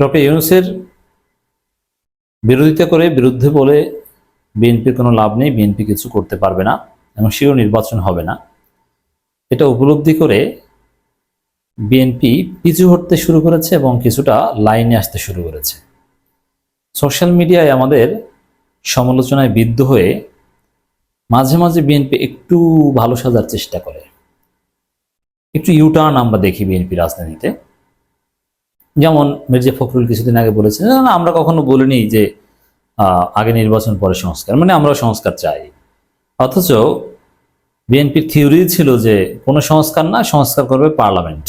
Doctor ইউনুসের বিরোধিতা করে বিরুদ্ধে বলে বিএনপির কোনো লাভ নেই, বিএনপি কিছু করতে পারবে না এবং সেও নির্বাচন হবে না। এটা উপলব্ধি করে বিএনপি পিছু হটতে শুরু করেছে এবং কিছুটা লাইনে আসতে শুরু করেছে। সোশ্যাল মিডিয়ায় আমাদের সমালোচনায় বিদ্ধ হয়ে মাঝে মাঝে বিএনপি একটু ভালো সাজার চেষ্টা করে। একটু ইউটার্ন আমরা দেখি বিএনপি রাজনীতিতে। যেমন মির্জা ফখরুল কিছুদিন আগে বলেছেন আমরা কখনো বলিনি যে আগে নির্বাচন পরে সংস্কার মানে আমরা সংস্কার চাই। অথচ বিএনপির থিওরি ছিল যে, কোনো সংস্কার না, সংস্কার করবে পার্লামেন্ট।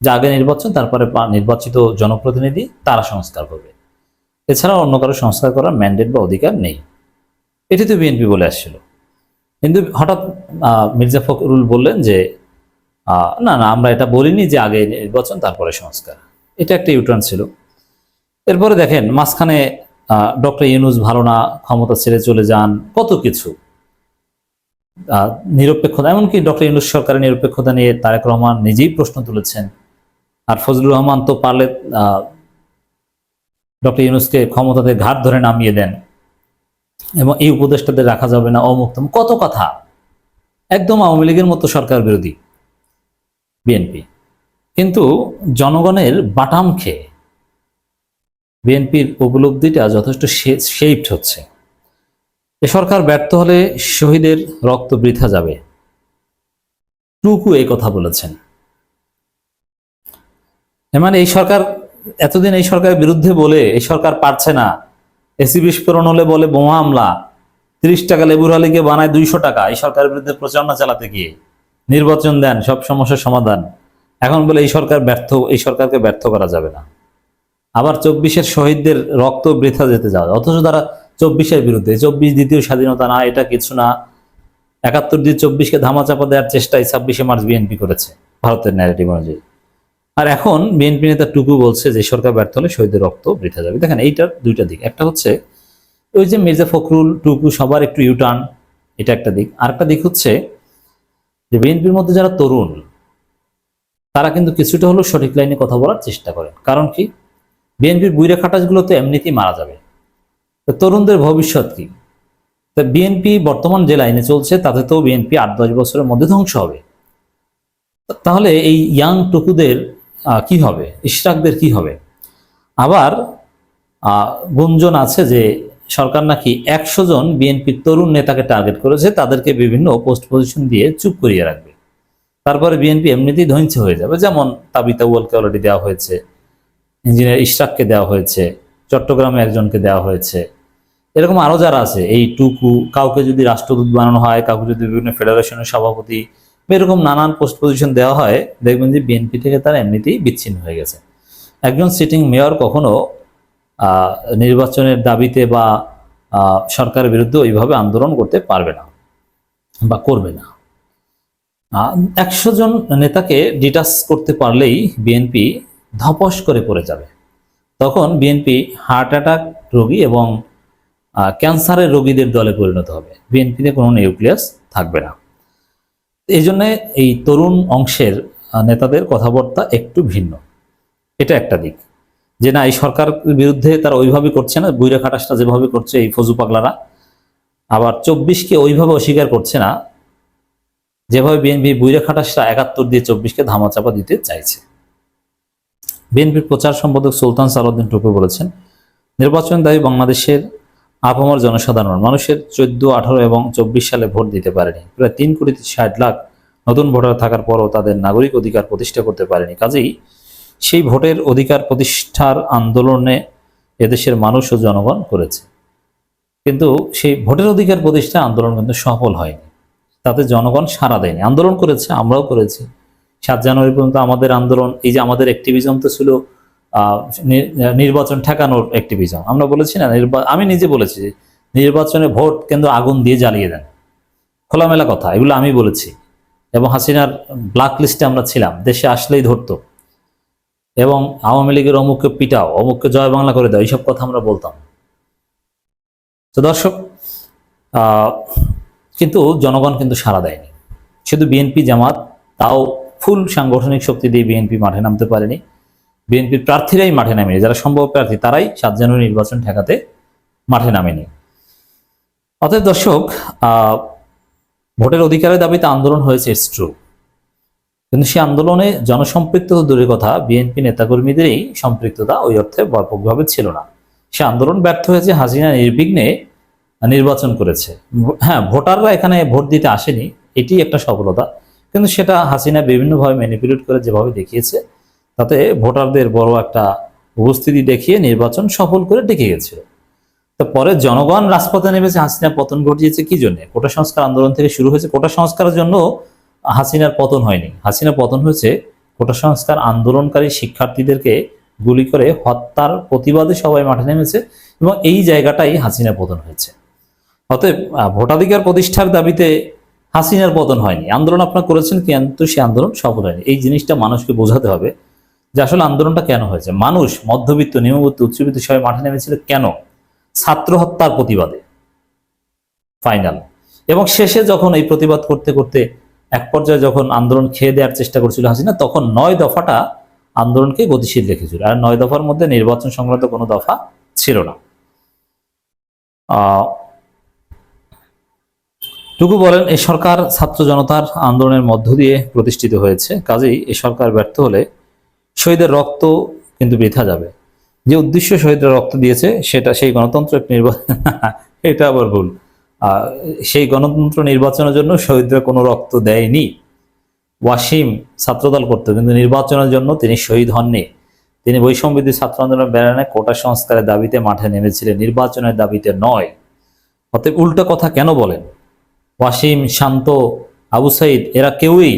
যে আগে নির্বাচন, তারপরে নির্বাচিত জনপ্রতিনিধি, তারা সংস্কার করবে। এছাড়া অন্য কারও সংস্কার করার ম্যান্ডেট বা অধিকার নেই। এটি তো বিএনপি বলে আসছিল। কিন্তু হঠাৎ মির্জা ফখরুল বললেন যে না না, আমরা এটা বলিনি যে আগে নির্বাচন, তারপরে সংস্কার। এটা একটা ইউটার্ন ছিল। এরপরে দেখেন, মাঝখানে ডক্টর ইউনুস ভালো না, ক্ষমতা ছেড়ে চলে যান, কত কিছু। নিরপেক্ষতা, এমনকি ডক্টর ইউনুস সরকারের নিরপেক্ষতা নিয়ে তারেক রহমান নিজেই প্রশ্ন তুলেছেন। আর ফজলুর রহমান তো পারলে ডক্টর ইউনুসকে ক্ষমতাতে ঘাট ধরে নামিয়ে দেন। এবং এই উপদেষ্টাদের রাখা যাবে না অমুক্ত কত কথা। একদম আওয়ামী লীগের মতো সরকার বিরোধী। বিএনপি কিন্তু জনগণের বাটাম খেয়ে বিএনপির উপলব্ধিটা যথেষ্ট শেপড হচ্ছে। এ সরকার ব্যর্থ হলে শহীদের রক্ত বৃথা যাবে। টুকু এই কথা বলেছেন। মানে এই সরকার, এতদিন এই সরকারের বিরুদ্ধে বলে এই সরকার পারছে না। এসি বিস্ফোরণ হলে বলে বোমা হামলা। তিরিশ টাকা লেবুর আলীকে বানায় দুইশো টাকা। এই সরকারের বিরুদ্ধে প্রচারণা চালাতে গিয়ে। নির্বাচন দেন, সব সমস্যার সমাধান। এখন বলে এই সরকার ব্যর্থ, এই সরকারকে ব্যর্থ করা যাবে না। আবার চব্বিশের শহীদদের রক্ত বৃথা যেতে যাওয়া, অথচ তারা চব্বিশের বিরুদ্ধে, চব্বিশ দ্বিতীয় স্বাধীনতা না, এটা কিছু না। একাত্তর দিয়ে চব্বিশকে ধামাচাপা দেওয়ার চেষ্টায় ছাব্বিশে মার্চ বিএনপি করেছে, ভারতের ন্যারেটিভ অনুযায়ী। আর এখন বিএনপি নেতা টুকু বলছে যে সরকার ব্যর্থ হলে শহীদের রক্ত বৃথা যাবে। দেখেন, এইটার দুইটা দিক। একটা হচ্ছে, ওই যে মির্জা ফখরুল, টুকু, সবার একটু ইউটার্ন এটা একটা দিক। আরেকটা দিক হচ্ছে যে বিএনপির মধ্যে যারা তরুণ, তারা কিন্তু কিছুটা হলেও সঠিক লাইনে কথা বলার চেষ্টা করেন। কারণ কি? বিএনপির বুইরা খাটাসগুলো তো এমনিতেই মারা যাবে। তো তরুণদের ভবিষ্যৎ কি? তা বিএনপি বর্তমান যে লাইনে চলছে, তাতে তো বিএনপি আট দশ বছরের মধ্যে ধ্বংস হবে। তাহলে এই ইয়াং টুকুদের কি হবে? ইশরাকদের কি হবে? আবার গুঞ্জন আছে যে সরকার নাকি একশো জন বিএনপির তরুণ নেতাকে টার্গেট করেছে, তাদেরকে বিভিন্ন পোস্ট পজিশন দিয়ে চুপ করিয়ে রাখবে। তারপরে বিএনপি এমনিতেই ধ্বংস হয়ে যাবে, যেমন তাবিতা ওয়ালকে অলরেডি দেওয়া হয়েছে ইঞ্জিনিয়ার ইশরাককে দেওয়া হয়েছে, চট্টগ্রামে একজনকে দেওয়া হয়েছে। এরকম আরও যারা আছে, এই টুকু, কাউকে যদি রাষ্ট্রদূত বানানো হয়, কাউকে যদি বিভিন্ন ফেডারেশনের সভাপতি, এরকম নানান পোস্ট পজিশন দেওয়া হয়, দেখবেন যে বিএনপি থেকে তারা এমনিতেই বিচ্ছিন্ন হয়ে গেছে। একজন সিটিং মেয়র কখনো নির্বাচনের দাবিতে বা সরকারের বিরুদ্ধে ওইভাবে আন্দোলন করতে পারবে না বা করবে না। একশো জন নেতাকে ডিটাস করতে পারলেই বিএনপি ধপস করে পড়ে যাবে। তখন বিএনপি হার্ট অ্যাটাক রোগী এবং ক্যান্সারের রোগীদের দলে পরিণত হবে। বিএনপিতে কোনো নিউক্লিয়াস থাকবে না। এই জন্য এই তরুণ অংশের নেতাদের কথাবার্তা একটু ভিন্ন। এটা একটা দিক। যে না, এই সরকার বিরুদ্ধে তারা ওইভাবে করছে না, বুইরা খাটাসটা যেভাবে করছে এই ফজু পাগলারা। আবার চব্বিশকে ওইভাবে অস্বীকার করছে না, যেভাবে বিএনপি বুইরা খাটাসটা একাত্তর দিয়ে চব্বিশকে ধামাচাপা দিতে চাইছে। বিএনপির প্রচার সম্পাদক সুলতান সালাউদ্দিন টুকু বলেছেন, নির্বাচন দাবি বাংলাদেশের আপামর জনসাধারণ, মানুষের চোদ্দ, আঠারো এবং চব্বিশ সালে ভোট দিতে পারেনি। প্রায় তিন কোটি ষাট লাখ নতুন ভোটার থাকার পরও তাদের নাগরিক অধিকার প্রতিষ্ঠা করতে পারেনি। কাজেই সেই ভোটের অধিকার প্রতিষ্ঠার আন্দোলনে এদেশের মানুষ ও জনগণ করেছে। কিন্তু সেই ভোটের অধিকার প্রতিষ্ঠা আন্দোলন কিন্তু সফল হয়নি। তাতে জনগণ সাড়া দেয়নি। আন্দোলন করেছে, আমরাও করেছি। সাত জানুয়ারি পর্যন্ত আমাদের আন্দোলন, এই যে আমাদের অ্যাক্টিভিজম তো ছিল নির্বাচন ঠেকানোর অ্যাক্টিভিজম আমরা বলেছি না আমি নিজে বলেছি নির্বাচনে ভোট কেন্দ্র আগুন দিয়ে জ্বালিয়ে দেন। খোলামেলা কথা, এগুলো আমি বলেছি। এবং হাসিনার ব্ল্যাক লিস্টে আমরা ছিলাম। দেশে আসলেই ধরতো। এবং আওয়ামী লীগের অমুককে পিটাও, অমুককে জয় বাংলা করে দাও, এইসব কথা আমরা বলতাম। তো দর্শক কিন্তু জনগণ কিন্তু সাড়া দেয়নি। শুধু বিএনপি জামাত, তাও ফুল সাংগঠনিক শক্তি দিয়ে বিএনপি মাঠে নামতে পারেনি। বিএনপির প্রার্থীরাই মাঠে নামেনি, যারা সম্ভব প্রার্থী, তারাই সাত জানুয়ারি নির্বাচন ঠেকাতে মাঠে নামেনি। অতএব দর্শক ভোটের অধিকারের দাবিতে আন্দোলন হয়েছে ইটস ট্রু কিন্তু সেই আন্দোলনে জনসম্পৃক্ততা দূরের কথা, বিএনপি নেতাকর্মীদেরই সম্পৃক্ততা ওই অর্থে ব্যাপকভাবে ছিল না। সে আন্দোলন ব্যর্থ হয়েছে, হাসিনা নির্বিঘ্নে নির্বাচন করেছে। হ্যাঁ ভোটাররা এখানে ভোট দিতে আসেনি, এটি একটা সফলতা। কিন্তু সেটা হাসিনা বিভিন্নভাবে ম্যানিপুলেট করে যেভাবে দেখিয়েছে, তাতে ভোটারদের বড় একটা উপস্থিতি দেখিয়ে নির্বাচন সফল করে ডেকে গেছিল তো পরে জনগণ রাজপথে নেমেছে, হাসিনা পতন ঘটিয়েছে কি জন্য? কোটা সংস্কার আন্দোলন থেকে শুরু হয়েছে। কোটা সংস্কারের জন্য হাসিনার পতন হয়নি। হাসিনার পতন হয়েছে কোটা সংস্কার আন্দোলনকারী শিক্ষার্থীদেরকে গুলি করে হত্যার প্রতিবাদে সবাই মাঠে নেমেছে এবং এই জায়গাটাই হাসিনার পতন হয়েছে। অতএব ভোটাধিকার প্রতিষ্ঠার দাবিতে হাসিনার পতন হয়নি। আন্দোলন আপনার করেছেন কিন্তু সেই আন্দোলন সফল হয়নি। এই জিনিসটা মানুষকে বোঝাতে হবে যে আসলে আন্দোলনটা কেন হয়েছে। মানুষ, মধ্যবিত্ত, নিম্নবিত্ত, উচ্চবিত্ত সবাই মাঠে নেমেছিল কেন? ছাত্র হত্যার প্রতিবাদে। ফাইনাল। এবং শেষে যখন এই প্রতিবাদ করতে করতে এক পর্যায়ে যখন আন্দোলন খেয়ে দেওয়ার চেষ্টা করছিল হাসিনা, তখন নয় দফাটা আন্দোলনকে গতিশীল রেখেছিল। আর নয় দফার মধ্যে নির্বাচন সংক্রান্ত কোনো দফা ছিল না। টুকু বলেন এই সরকার ছাত্র জনতার আন্দোলনের মধ্য দিয়ে প্রতিষ্ঠিত হয়েছে। কাজেই এই সরকার ব্যর্থ হলে শহীদের রক্ত কিন্তু বৃথা যাবে। যে উদ্দেশ্য শহীদরা রক্ত দিয়েছে, সেটা সেই গণতন্ত্র এক নির্বাচন এটা আবার ভুল। সেই গণতন্ত্র নির্বাচনের জন্য শহীদরা কোনো রক্ত দেয়নি। ওয়াসিম ছাত্রদল করত, কিন্তু নির্বাচনের জন্য তিনি শহীদ হননি। তিনি বৈষম্যবিধি ছাত্র আন্দোলন ব্যানারে কোটা সংস্কারের দাবিতে মাঠে নেমেছিলেন। নির্বাচনের দাবিতে নয়। অতএব উল্টো কথা কেন বলেন? ওয়াসিম, শান্ত, আবু সাইদ, এরা কেউই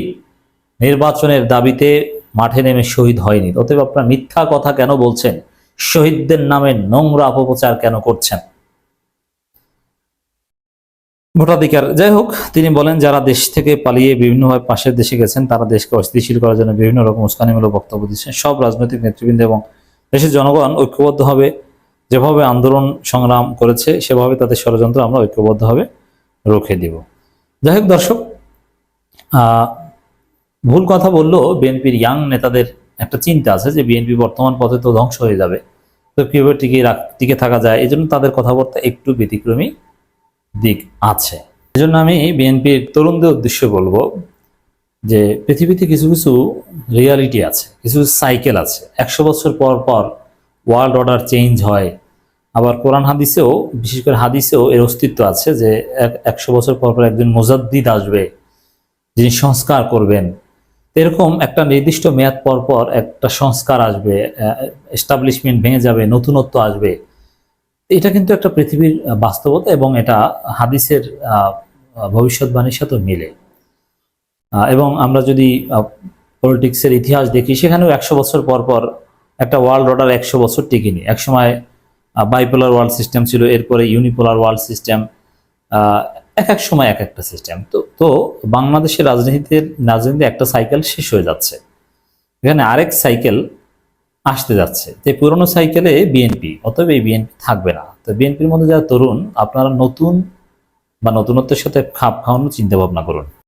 নির্বাচনের দাবিতে মাঠে নেমে শহীদ হয়নি। অতএব আপনারা মিথ্যা কথা কেন বলছেন? শহীদদের নামে নোংরা অপপ্রচার কেন করছেন? ভোটাধিকার। যাই হোক তিনি বলেন, যারা দেশ থেকে পালিয়ে বিভিন্নভাবে পাশের দেশে গেছেন, তারা দেশকে অস্থিতিশীল করার জন্য বিভিন্ন রকম উস্কানিমূলক বক্তব্য দিচ্ছেন। সব রাজনৈতিক নেতৃবৃন্দ এবং দেশের জনগণ ঐক্যবদ্ধভাবে যেভাবে আন্দোলন সংগ্রাম করেছে, সেভাবে তাদের ষড়যন্ত্র আমরা ঐক্যবদ্ধভাবে রুখে দিব। যাই হোক দর্শক ভুল কথা বললেও বিএনপির ইয়াং নেতাদের একটা চিন্তা আছে যে বিএনপি বর্তমান পথে তো ধ্বংস হয়ে যাবে। তো কীভাবে টিকে টিকে থাকা যায়? এই জন্য তাদের কথাবার্তা একটু ব্যতিক্রমী। দিক আছে। এজন্য আমি বিএনপির তরুণদের উদ্দেশ্যে বলব যে পৃথিবীতে কিছু কিছু রিয়ালিটি আছে, কিছু সাইকেল আছে। একশো বছর পর পর ওয়ার্ল্ড অর্ডার চেঞ্জ হয়। আবার কোরআন হাদিসেও, বিশেষ করে হাদিসেও এর অস্তিত্ব আছে যে এক- একশো বছর পর পর একজন মুজাদ্দিদ আসবে, যিনি সংস্কার করবেন। এরকম একটা নির্দিষ্ট মেয়াদ পর পর একটা সংস্কার আসবে এস্টাবলিশমেন্ট ভেঙে যাবে, নতুনত্ব আসবে। এটা কিন্তু একটা পৃথিবীর বাস্তবতা এবং এটা হাদিসের ভবিষ্যৎবাণীর সাথে মিলে। এবং আমরা যদি পলিটিক্সের ইতিহাস দেখি, সেখানেও একশো বছর পর পর একটা ওয়ার্ল্ড অর্ডার একশো বছর টিকেনি একসময় বাইপোলার ওয়ার্ল্ড সিস্টেম ছিল, এরপরে ইউনিপোলার ওয়ার্ল্ড সিস্টেম এক এক সময় এক একটা সিস্টেম তো তো বাংলাদেশের রাজনীতির রাজনীতিতে একটা সাইকেল শেষ হয়ে যাচ্ছে। এখানে আরেক সাইকেল আসতে যাচ্ছে। তো পুরনো সাইকেলে বিএনপি অতএব এই বিএনপি থাকবে না। তো বিএনপির মধ্যে যারা তরুণ, আপনারা নতুন বা নতুনত্বের সাথে খাপ খাওয়ানোর চিন্তা ভাবনা করুন।